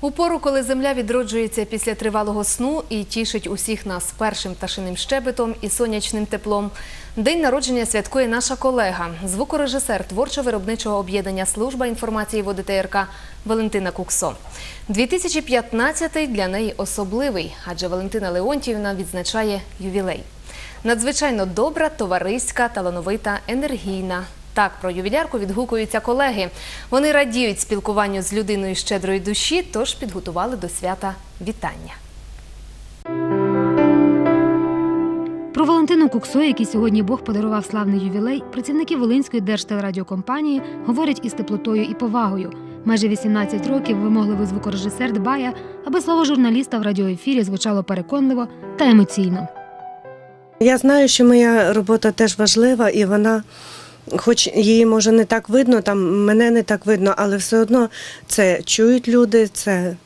У пору, коли земля відроджується після тривалого сну і тішить усіх нас першим пташиним щебетом і сонячним теплом, день народження святкує наша колега, звукорежисер творчо-виробничого об'єднання Служба інформації в ОДТРК Валентина Куксо. 2015 для неї особливий, адже Валентина Леонтіївна відзначає ювілей. Надзвичайно добра, товариська, талановита, енергійна. Так про ювілярку відгукуються колеги. Вони радіють спілкуванню з людиною щедрої душі, тож підготували до свята вітання. Про Валентину Куксо, який сьогодні Бог подарував славний ювілей, працівники Волинської держтелерадіокомпанії говорять із теплотою і повагою. Майже 18 років вимогливий звукорежисер дбає, аби слово журналіста в радіоефірі звучало переконливо та емоційно. Я знаю, що моя робота теж важлива, і вона, хоч її може не так видно, там мене не так видно, але все одно це чують люди, це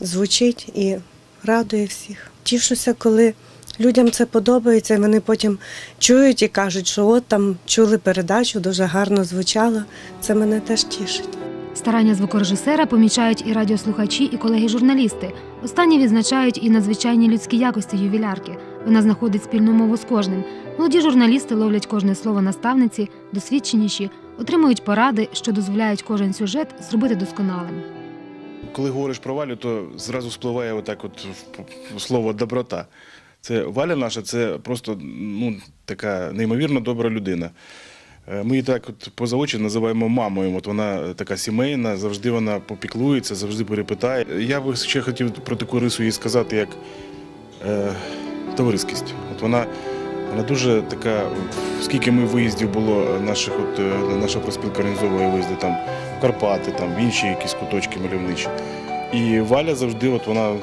звучить і радує всіх. Тішуся, коли людям це подобається, і вони потім чують і кажуть, що от там чули передачу, дуже гарно звучало. Це мене теж тішить. Старання звукорежисера помічають і радіослухачі, і колеги-журналісти. Останні відзначають і надзвичайні людські якості ювілярки. Вона знаходить спільну мову з кожним. Молоді журналісти ловлять кожне слово наставниці, досвідченіші, отримують поради, що дозволяють кожен сюжет зробити досконалим. Коли говориш про Валю, то зразу спливає отак от слово доброта. Це Валя наша, це просто ну, така неймовірно добра людина. Е, Ми її так от поза очі називаємо мамою. От вона така сімейна, завжди вона попіклується, завжди перепитає. Я би ще хотів про таку рису їй сказати, як е, товариськість. От вона, вона дуже така, скільки ми виїздів було наших, от, е, наша проспілка організовує виїзди там в Карпати, там в інші якісь куточки мальовничі. І Валя завжди, от вона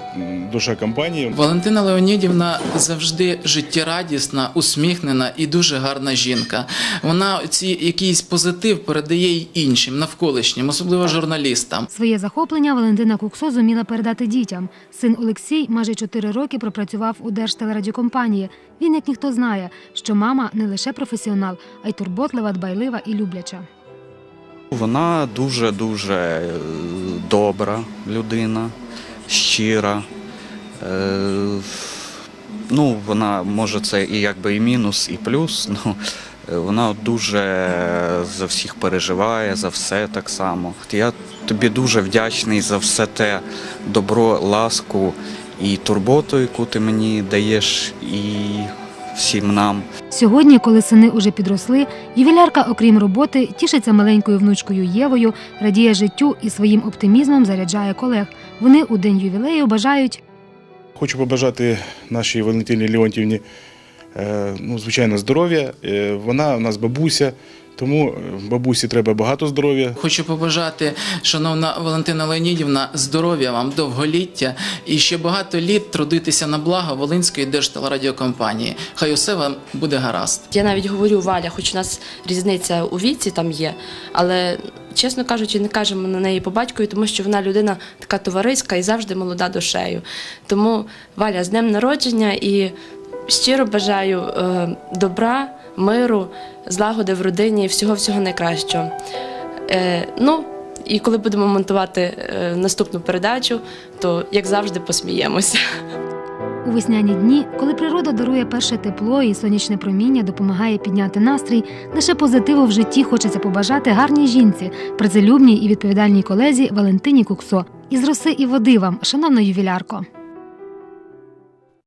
душа компанії. Валентина Леонідівна завжди життєрадісна, усміхнена і дуже гарна жінка. Вона ці якийсь позитив передає й іншим, навколишнім, особливо журналістам. Своє захоплення Валентина Куксо зуміла передати дітям. Син Олексій майже 4 роки пропрацював у Держтелерадіокомпанії. Він, як ніхто знає, що мама не лише професіонал, а й турботлива, дбайлива і любляча. Вона дуже дуже добра людина, щира. Е, ну, вона може це і якби і мінус, і плюс. Ну, е, вона дуже за всіх переживає, за все так само. Я тобі дуже вдячний за все те добро, ласку і турботу, яку ти мені даєш, і всім нам. Сьогодні, коли сини уже підросли, ювілярка, окрім роботи, тішиться маленькою внучкою Євою, радіє життю і своїм оптимізмом заряджає колег. Вони у день ювілею бажають Хочу побажати нашій Валентині Леонтівні, ну, звичайно, здоров'я. Е, Вона у нас бабуся, тому е, бабусі треба багато здоров'я. Хочу побажати, шановна Валентина Леонідівна, здоров'я вам, довголіття і ще багато літ трудитися на благо Волинської держтелерадіокомпанії. Хай усе вам буде гаразд. Я навіть говорю Валя, хоч у нас різниця у віці там є, але чесно кажучи, не кажемо на неї по батькові, тому що вона людина така товариська і завжди молода душею. Тому Валя з днем народження і щиро бажаю е, добра, миру, злагоди в родині і всього всього найкращого. Е, ну, і коли будемо монтувати е, наступну передачу, то як завжди посміємося. у весняні дні, коли природа дарує перше тепло і сонячне проміння допомагає підняти настрій. Лише позитиву в житті хочеться побажати гарній жінці, працелюбній і відповідальній колезі Валентині Куксо. Із роси і води вам, шановна ювілярко.